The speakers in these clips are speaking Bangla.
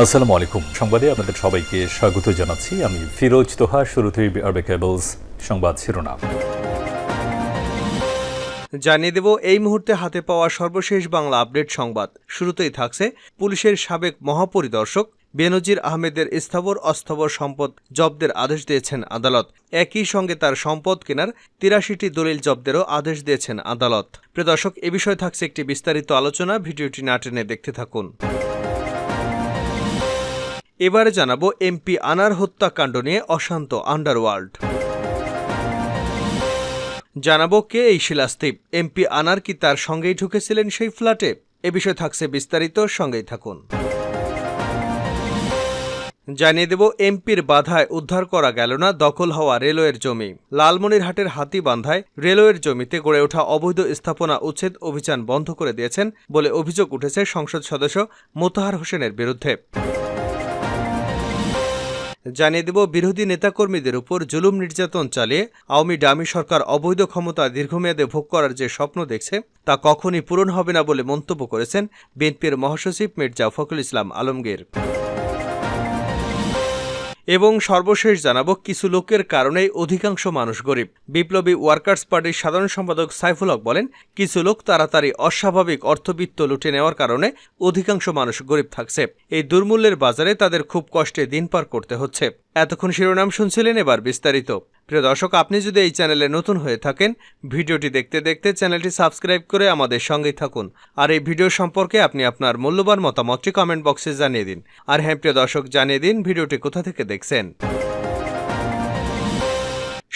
আসসালামু আলাইকুম। সংবাদে আপনাদের সবাইকে স্বাগত জানাচ্ছি। আমি ফিরোজ তোহা, শুরুতেই আরবে কেবলস সংবাদ শিরোনাম। জানিয়ে দেব, এই মুহূর্তে হাতে পাওয়া সর্বশেষ বাংলা আপডেট সংবাদ। শুরুতেই থাকছে পুলিশের সাবেক মহাপরিদর্শক বেনজির আহমেদের স্থাবর অস্থাবর সম্পদ জব্দের আদেশ দিয়েছেন আদালত। একই সঙ্গে তার সম্পদ কেনার তিরাশিটি দলিল জব্দেরও আদেশ দিয়েছেন আদালত। প্রিয় দর্শক, এ বিষয়ে থাকছে একটি বিস্তারিত আলোচনা। ভিডিওটি না টেনে দেখতে থাকুন। এবারে জানাব এমপি আনার হত্যাকাণ্ড নিয়ে অশান্ত আন্ডারওয়ার্ল্ড। জানাব কে এই শিলাস্তিপ? এমপি আনার কি তার সঙ্গেই ঢুকেছিলেন সেই ফ্ল্যাটে? এ বিষয়ে থাকছে বিস্তারিত, সঙ্গেই থাকুন। জানিয়ে দেব, এমপির বাধায় উদ্ধার করা গেল না দখল হওয়া রেলওয়ের জমি। লালমনিরহাটের হাতিবান্ধায় রেলওয়ের জমিতে গড়ে ওঠা অবৈধ স্থাপনা উচ্ছেদ অভিযান বন্ধ করে দিয়েছেন বলে অভিযোগ উঠেছে সংসদ সদস্য মোতাহার হোসেনের বিরুদ্ধে। জানিয়ে দেব, বিরোধী নেতাকর্মীদের উপর জুলুম নির্যাতন চালিয়ে আওয়ামী ডামি সরকার অবৈধ ক্ষমতা দীর্ঘমেয়াদে ভোগ করার যে স্বপ্ন দেখছে, তা কখনই পূরণ হবে না বলে মন্তব্য করেছেন বিএনপির মহাসচিব মির্জা ফখরুল ইসলাম আলমগীর। এবং সর্বশেষ জানাব, কিছু লোকের কারণেই অধিকাংশ মানুষ গরিব। বিপ্লবী ওয়ার্কার্স পার্টির সাধারণ সম্পাদক সাইফুল হক বলেন, কিছু লোক তাড়াতাড়ি অস্বাভাবিক অর্থবিত্ত লুটে নেওয়ার কারণে অধিকাংশ মানুষ গরিব থাকছে। এই দুর্মূল্যের বাজারে তাদের খুব কষ্টে দিন পার করতে হচ্ছে। এতক্ষণ শিরোনাম শুনছিলেন এবার বিস্তারিত। প্রিয় দর্শক, আপনি যদি এই চ্যানেলে নতুন হয়ে থাকেন, ভিডিওটি দেখতে দেখতে চ্যানেলটি সাবস্ক্রাইব করে আমাদের সঙ্গেই থাকুন। আর এই ভিডিও সম্পর্কে আপনি আপনার মূল্যবান মতামতটি কমেন্ট বক্সে জানিয়ে দিন। আর হ্যাঁ প্রিয় দর্শক, জানিয়ে দিন ভিডিওটি কোথা থেকে দেখছেন।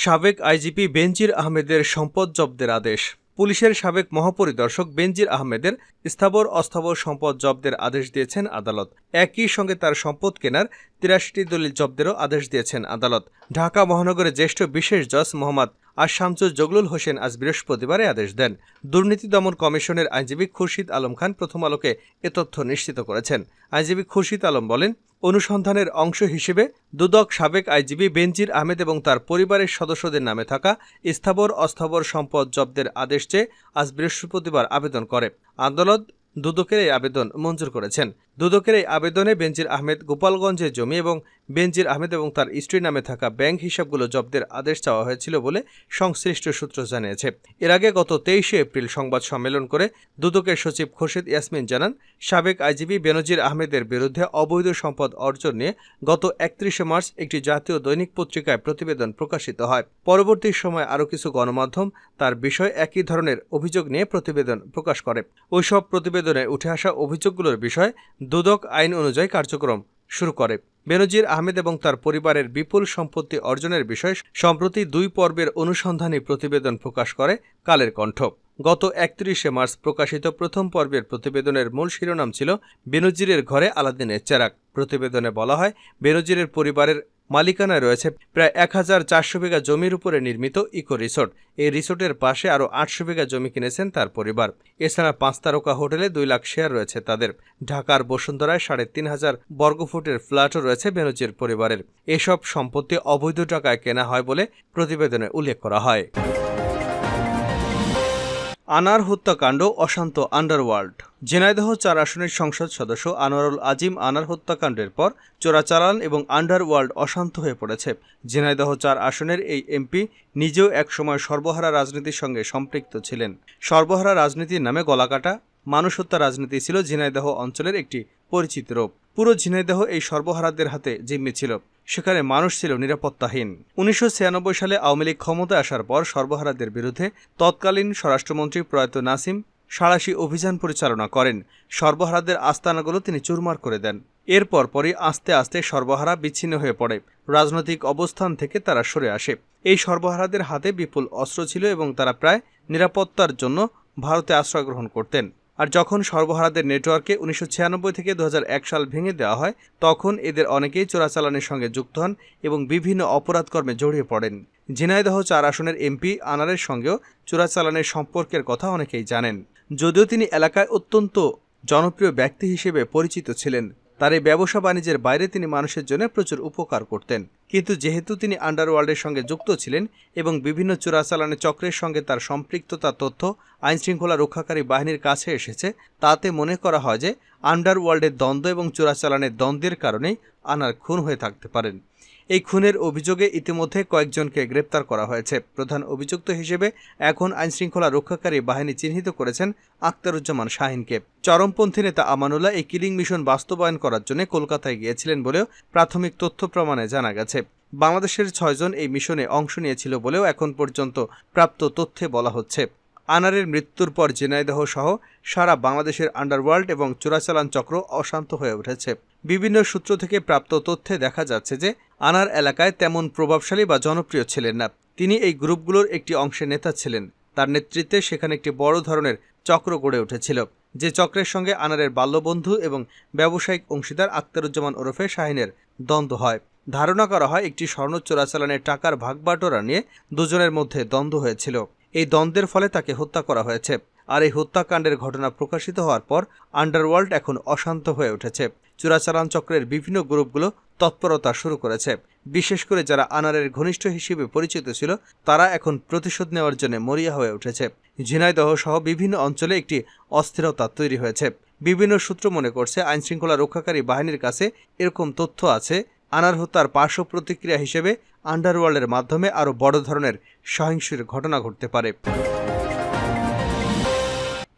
সাবেক আইজিপি বেনজির আহমেদের সম্পদ জব্দের আদেশ। পুলিশের সাবেক মহাপরিদর্শক বেনজির আহমেদের স্থাবর অস্থাবর সম্পদ জব্দের আদেশ দিয়েছেন আদালত। একই সঙ্গে তার সম্পদ কেনার তিরাশিটি দলিল জব্দেরও আদেশ দিয়েছেন আদালত। ঢাকা মহানগরের জ্যেষ্ঠ বিশেষ জজ মোহাম্মদ আর শামসুল জগলুল হোসেন আজ বৃহস্পতিবারে আদেশ দেন। দুর্নীতি দমন কমিশনের আইনজীবী খুরশিদ আলম খান প্রথম আলোকে এ তথ্য নিশ্চিত করেছেন। আইনজীবী খুরশিদ আলম বলেন অনুসন্ধানের অংশ হিসেবে দুদক সাবেক আইজিবি বেনজির আহমেদ এবং তার পরিবারের সদস্যদের নামে থাকা স্থাবর অস্থাবর সম্পদ জব্দের আদেশ চেয়ে আজ বৃহস্পতিবার আবেদন করে। আদালত দুদকের এই আবেদন মঞ্জুর করেছেন। দুদকের এই আবেদনে বেনজির আহমেদ গোপালগঞ্জের জমি এবং বেনজির আহমেদ এবং তার স্ত্রীর নামে থাকা ব্যাংক হিসাবগুলো জব্দের আদেশ চাওয়া হয়েছিল বলে সংশ্লিষ্ট সূত্র জানিয়েছে। এর আগে গত তেইশে এপ্রিল সংবাদ সম্মেলন করে দুদকের সচিব খোরশেদ ইয়াসমিন জানান, সাবেক আইজিবি বেনজির আহমেদের বিরুদ্ধে অবৈধ সম্পদ অর্জন নিয়ে গত একত্রিশে মার্চ একটি জাতীয় দৈনিক পত্রিকায় প্রতিবেদন প্রকাশিত হয়। পরবর্তী সময়ে আরও কিছু গণমাধ্যম তার বিষয়ে একই ধরনের অভিযোগ নিয়ে প্রতিবেদন প্রকাশ করে। ওইসব প্রতিবেদনে উঠে আসা অভিযোগগুলোর বিষয়ে দুদক আইন অনুযায়ী কার্যক্রম শুরু করে। বেনজির আহমেদ এবং তার পরিবারের বিপুল সম্পত্তি অর্জনের বিষয়ে সম্প্রতি দুই পর্বের অনুসন্ধানী প্রতিবেদন প্রকাশ করে কালের কণ্ঠ। গত একত্রিশে মার্চ প্রকাশিত প্রথম পর্বের প্রতিবেদনের মূল শিরোনাম ছিল বেনজিরের ঘরে আলাদিনের চেরাক প্রতিবেদনে বলা হয়, বেনজিরের পরিবারের মালিকানায় রয়েছে প্রায় এক হাজার চারশো বিঘা জমির উপরে নির্মিত ইকো রিসোর্ট। এই রিসোর্টের পাশে আরও আটশো বিঘা জমি কিনেছেন তার পরিবার। এছাড়া পাঁচ তারকা হোটেলে দুই লাখ শেয়ার রয়েছে তাদের। ঢাকার বসুন্ধরায় সাড়ে তিন হাজার বর্গফুটের ফ্ল্যাটও রয়েছে বেনজির পরিবারের। এসব সম্পত্তি অবৈধ টাকায় কেনা হয় বলে প্রতিবেদনে উল্লেখ করা হয়। আনার হত্যাকাণ্ড অশান্ত আন্ডারওয়ার্ল্ড। ঝিনাইদহ চার আসনের সংসদ সদস্য আনোয়ারুল আজিম আনার হত্যাকাণ্ডের পর চোরাচালান এবং আন্ডারওয়ার্ল্ড অশান্ত হয়ে পড়েছে। ঝিনাইদহ চার আসনের এই এমপি নিজেও একসময় সর্বহারা রাজনীতির সঙ্গে সম্পৃক্ত ছিলেন। সর্বহারা রাজনীতির নামে গলাকাটা মানুষ হত্যা রাজনীতি ছিল ঝিনাইদহ অঞ্চলের একটি পরিচিত রূপ। পুরো ঝিনাইদহ এই সর্বহারাদের হাতে জিম্মি ছিল। সেখানে মানুষ ছিল নিরাপত্তাহীন। উনিশশো ছিয়ানব্বই সালে আওয়ামী লীগ ক্ষমতায় আসার পর সর্বহারাদের বিরুদ্ধে তৎকালীন স্বরাষ্ট্রমন্ত্রী প্রয়াত নাসিম সাড়াশি অভিযান পরিচালনা করেন। সর্বহারাদের আস্তানাগুলো তিনি চুরমার করে দেন। এরপর পরই আস্তে আস্তে সর্বহারা বিচ্ছিন্ন হয়ে পড়ে। রাজনৈতিক অবস্থান থেকে তারা সরে আসে। এই সর্বহারাদের হাতে বিপুল অস্ত্র ছিল এবং তারা প্রায় নিরাপত্তার জন্য ভারতে আশ্রয় গ্রহণ করতেন। আর যখন সর্বহারাদের নেটওয়ার্কে উনিশশো ছিয়ানব্বই থেকে দু হাজার এক সাল ভেঙে দেওয়া হয়, তখন এদের অনেকেই চোরাচালানের সঙ্গে যুক্ত হন এবং বিভিন্ন অপরাধকর্মে জড়িয়ে পড়েন। ঝিনাইদহ চার আসনের এমপি আনারের সঙ্গেও চোরাচালানের সম্পর্কের কথা অনেকেই জানেন। যদিও তিনি এলাকায় অত্যন্ত জনপ্রিয় ব্যক্তি হিসেবে পরিচিত ছিলেন তার এই ব্যবসা বাণিজ্যের বাইরে তিনি মানুষের জন্য প্রচুর উপকার করতেন। কিন্তু যেহেতু তিনি আন্ডারওয়ার্ল্ডের সঙ্গে যুক্ত ছিলেন এবং বিভিন্ন চোরাচালানের চক্রের সঙ্গে তার সম্পৃক্ততা তথ্য, আইনশৃঙ্খলা রক্ষাকারী বাহিনীর কাছে এসেছে, তাতে মনে করা হয় যে আন্ডারওয়ার্ল্ডের দ্বন্দ্ব এবং চোরাচালানের দ্বন্দ্বের কারণেই আনার খুন হয়ে থাকতে পারেন। এই খুনের অভিযোগে ইতিমধ্যে কয়েকজনকে গ্রেপ্তার করা হয়েছে। প্রধান অভিযুক্ত হিসেবে এখন আইনশৃঙ্খলা রক্ষাকারী বাহিনী চিহ্নিত করেছেন আক্তারুজ্জামান শাহিনকে। চরমপন্থী নেতা আমানুল্লাহ এই কিলিং মিশন বাস্তবায়ন করার জন্য কলকাতায় গিয়েছিলেন বলেও প্রাথমিক তথ্য প্রমাণে জানা গেছে। বাংলাদেশের ছয়জন এই মিশনে অংশ নিয়েছিল বলেও এখন পর্যন্ত প্রাপ্ত তথ্যে বলা হচ্ছে। আনারের মৃত্যুর পর ঝিনাইদহ সহ সারা বাংলাদেশের আন্ডারওয়ার্ল্ড এবং চোরাচালান চক্র অশান্ত হয়ে উঠেছে। বিভিন্ন সূত্র থেকে প্রাপ্ত তথ্যে দেখা যাচ্ছে যে আনার এলাকায় তেমন প্রভাবশালী বা জনপ্রিয় ছিলেন না। তিনি এই গ্রুপগুলোর একটি অংশের নেতা ছিলেন। তার নেতৃত্বে সেখানে একটি বড় ধরনের চক্র গড়ে উঠেছিল, যে চক্রের সঙ্গে আনারের বাল্যবন্ধু এবং ব্যবসায়িক অংশীদার আক্তারুজ্জামান ওরফে শাহিনের দ্বন্দ্ব হয়। ধারণা করা হয়, একটি স্বর্ণ চোরাচালানের টাকার ভাগবাটোরা নিয়ে দুজনের মধ্যে দ্বন্দ্ব হয়েছিল। এই দ্বন্দ্বের ফলে তাকে হত্যা করা হয়েছে। আর এই হত্যাকাণ্ডের ঘটনা প্রকাশিত হওয়ার পর আন্ডারওয়ার্ল্ড এখন অশান্ত হয়ে উঠেছে। চোরাচালান চক্রের বিভিন্ন গ্রুপগুলো তৎপরতা শুরু করেছে। বিশেষ করে যারা আনারের ঘনিষ্ঠ হিসেবে পরিচিত ছিল, তারা এখন প্রতিশোধ নেওয়ার জন্য মরিয়া হয়ে উঠেছে। ঝিনাইদহ সহ বিভিন্ন অঞ্চলে একটি অস্থিরতা তৈরি হয়েছে। বিভিন্ন সূত্র মনে করছে, আইনশৃঙ্খলা রক্ষাকারী বাহিনীর কাছে এরকম তথ্য আছে। আনার হত্যার পার্শ্ব প্রতিক্রিয়া হিসেবে আন্ডারওয়ার্ল্ডের মাধ্যমে আরও বড় ধরনের সহিংসের ঘটনা ঘটতে পারে।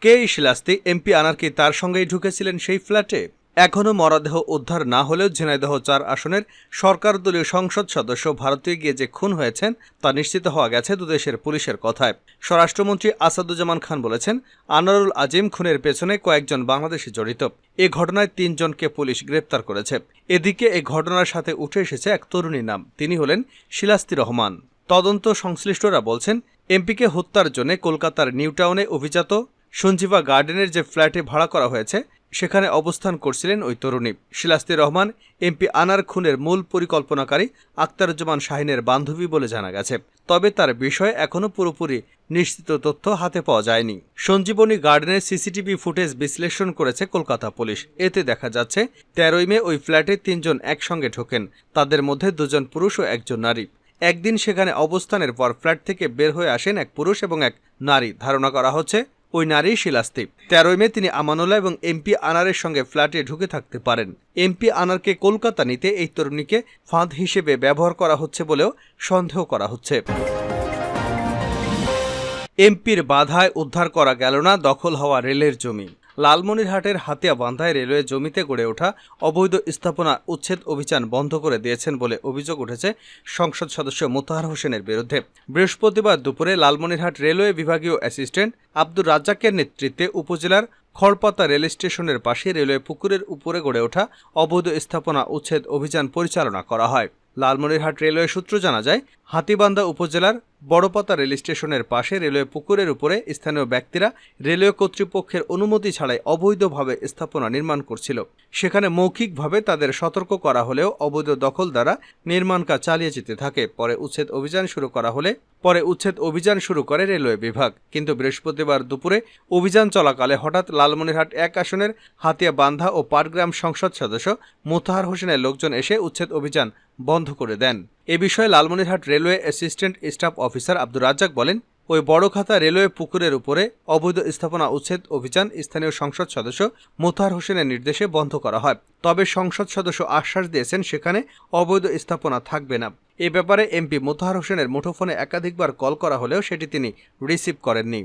কে এই শিলাস্তি? এমপি আনারকে তার সঙ্গেই ঢুকেছিলেন সেই ফ্ল্যাটে? এখনও মরদেহ উদ্ধার না হলেও ঝিনাইদহ চার আসনের সরকার দলীয় সংসদ সদস্য ভারতে গিয়ে যে খুন হয়েছেন, তা নিশ্চিত হওয়া গেছে দুদেশের পুলিশের কথায়। স্বরাষ্ট্রমন্ত্রী আসাদুজ্জামান খান বলেছেন, আনারুল আজিম খুনের পেছনে কয়েকজন বাংলাদেশি জড়িত। এ ঘটনায় তিনজনকে পুলিশ গ্রেপ্তার করেছে। এদিকে এ ঘটনার সাথে উঠে এসেছে এক তরুণীর নাম। তিনি হলেন শিলাস্তি রহমান। তদন্ত সংশ্লিষ্টরা বলছেন, এমপিকে হত্যার জন্য কলকাতার নিউটাউনে অভিজাত সঞ্জীবা গার্ডেনের যে ফ্ল্যাটে ভাড়া করা হয়েছে, সেখানে অবস্থান করছিলেন ওই তরুণী। শিলাস্তি রহমান, এমপি আনার খুনের মূল পরিকল্পনাকারী আক্তারুজ্জামান শাহিনের বান্ধবী বলে জানা গেছে। তবে তার বিষয়ে এখনও পুরোপুরি নিশ্চিত তথ্য হাতে পাওয়া যায়নি। সঞ্জীবনী গার্ডেনের সিসিটিভি ফুটেজ বিশ্লেষণ করেছে কলকাতা পুলিশ। এতে দেখা যাচ্ছে, তেরোই মে ওই ফ্ল্যাটে তিনজন একসঙ্গে ঢোকেন। তাদের মধ্যে দুজন পুরুষ ও একজন নারী। একদিন সেখানে অবস্থানের পর ফ্ল্যাট থেকে বের হয়ে আসেন এক পুরুষ এবং এক নারী। ধারণা করা হচ্ছে ওই নারী শিলাস্তি তেরোই মে তিনি আমানুল্লাহ এবং এমপি আনারের সঙ্গে ফ্ল্যাটে ঢুকে থাকতে পারেন। এমপি আনারকে কলকাতা নিতে এই তরুণীকে ফাঁদ হিসেবে ব্যবহার করা হচ্ছে বলেও সন্দেহ করা হচ্ছে। এমপির বাধায় উদ্ধার করা গেল না, দখল হওয়া রেলের জমি। লালমনিরহাটের হাতিয়া বান্ধায় রেলওয়ে জমিতে গড়ে ওঠা অবৈধ স্থাপনা উচ্ছেদ অভিযান বন্ধ করে দিয়েছেন বলে অভিযোগ উঠেছে সংসদ সদস্য মোতাহার হোসেনের বিরুদ্ধে। বৃহস্পতিবার দুপুরে লালমনিরহাট রেলওয়ে বিভাগীয় অ্যাসিস্ট্যান্ট আব্দুর রাজ্জাকের নেতৃত্বে উপজেলার খড়পাতা রেল স্টেশনের পাশে রেলওয়ে পুকুরের উপরে গড়ে ওঠা অবৈধ স্থাপনা উচ্ছেদ অভিযান পরিচালনা করা হয়। লালমনিরহাট রেলওয়ে সূত্র জানা যায়, হাতিবান্ধা উপজেলার বড়পাতা রেল স্টেশনের পাশে রেলওয়ে পুকুরের উপরে স্থানীয় ব্যক্তিরা রেলওয়ে কর্তৃপক্ষের অনুমতি ছাড়াই অবৈধভাবে স্থাপনা নির্মাণ করছিল। সেখানে মৌখিকভাবে তাদের সতর্ক করা হলেও অবৈধ দখল দ্বারা নির্মাণ কাজ চালিয়ে যেতে থাকে। পরে উচ্ছেদ অভিযান শুরু করা হলে, পরে উচ্ছেদ অভিযান শুরু করে রেলওয়ে বিভাগ। কিন্তু বৃহস্পতিবার দুপুরে অভিযান চলাকালে হঠাৎ লালমনিরহাট এক আসনের হাতিয়া বান্ধা ও পাটগ্রাম সংসদ সদস্য মোতাহার হোসেনের লোকজন এসে উচ্ছেদ অভিযান বন্ধ করে দেন। এ বিষয়ে Lalmonirhat railway assistant staff officer Abdur Razzak বলেন ওই বড়খাতা রেলওয়ে পুকুরের উপরে অবৈধ স্থাপনা উচ্ছেদ অভিযান স্থানীয় সংসদ সদস্য মোতাহার হোসেনের নির্দেশে বন্ধ করা হয়। তবে সংসদ সদস্য আশ্বাস দিয়েছেন সেখানে অবৈধ স্থাপনা থাকবে না। এ ব্যাপারে এমপি মোতাহার হোসেনের মুঠোফোনে একাধিকবার কল করা হলেও সেটি তিনি রিসিভ করেননি।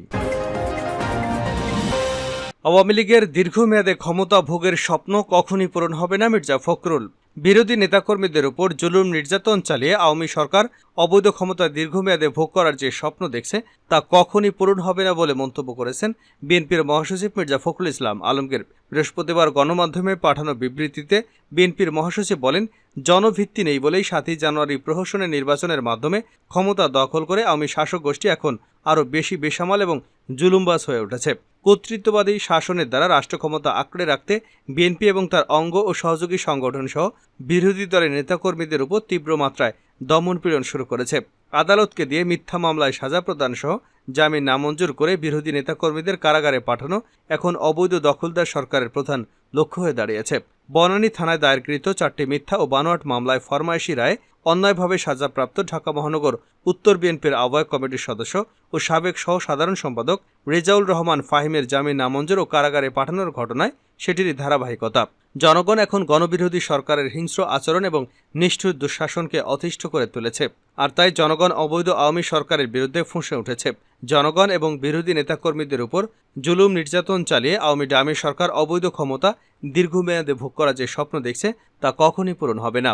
আওয়ামী লীগের দীর্ঘমেয়াদে ক্ষমতা ভোগের স্বপ্ন কখনই পূরণ হবে না মির্জা ফখরুল। বিরোধী নেতাকর্মীদের উপর জুলুম নির্যাতন চালিয়ে আওয়ামী সরকার অবৈধ ক্ষমতা দীর্ঘমেয়াদে ভোগ করার যে স্বপ্ন দেখছে, তা কখনই পূরণ হবে না বলে মন্তব্য করেছেন বিএনপির মহাসচিব মির্জা ফখরুল ইসলাম আলমগীর। বৃহস্পতিবার গণমাধ্যমে পাঠানো বিবৃতিতে বিএনপির মহাসচিব বলেন জনভিত্তি নেই বলেই সাতই জানুয়ারি প্রহসনের নির্বাচনের মাধ্যমে ক্ষমতা দখল করে আওয়ামী শাসক গোষ্ঠী এখন আরও বেশি বেসামাল এবং জুলুমবাজ হয়ে উঠেছে। কর্তৃত্ববাদী শাসনের দ্বারা রাষ্ট্র ক্ষমতা আঁকড়ে রাখতে বিএনপি এবং তার অঙ্গ ও সহযোগী সংগঠন সহ বিরোধী দলের নেতাকর্মীদের উপর তীব্র মাত্রায় দমনপীড়ন শুরু করেছে। আদালতকে দিয়ে মিথ্যা মামলায় সাজা প্রদান সহ জামিন নামঞ্জুর করে বিরোধী নেতাকর্মীদের কারাগারে পাঠানো এখন অবৈধ দখলদার সরকারের প্রধান লক্ষ্য হয়ে দাঁড়িয়েছে। বনানী থানায় দায়েরকৃত চারটি মিথ্যা ও বানোয়াট মামলায় ফরমায়েশি রায় অন্যায়ভাবে সাজাপ্রাপ্ত ঢাকা মহানগর উত্তর বিএনপির আহ্বায়ক কমিটির সদস্য ও সাবেক সহ সাধারণ সম্পাদক রেজাউল রহমান ফাহিমের জামিন নামঞ্জুর ও কারাগারে পাঠানোর ঘটনায় সেটিরই ধারাবাহিকতা। জনগণ এখন গণবিরোধী সরকারের হিংস্র আচরণ এবং নিষ্ঠুর দুঃশাসনকে অতিষ্ঠ করে তুলেছে, আর তাই জনগণ অবৈধ আওয়ামী সরকারের বিরুদ্ধে ফুঁসে উঠেছে। জনগণ এবং বিরোধী নেতাকর্মীদের উপর জুলুম নির্যাতন চালিয়ে আওয়ামী ডামি সরকার অবৈধ ক্ষমতা দীর্ঘমেয়াদে ভোগ করা যে স্বপ্ন দেখছে তা কখনই পূরণ হবে না।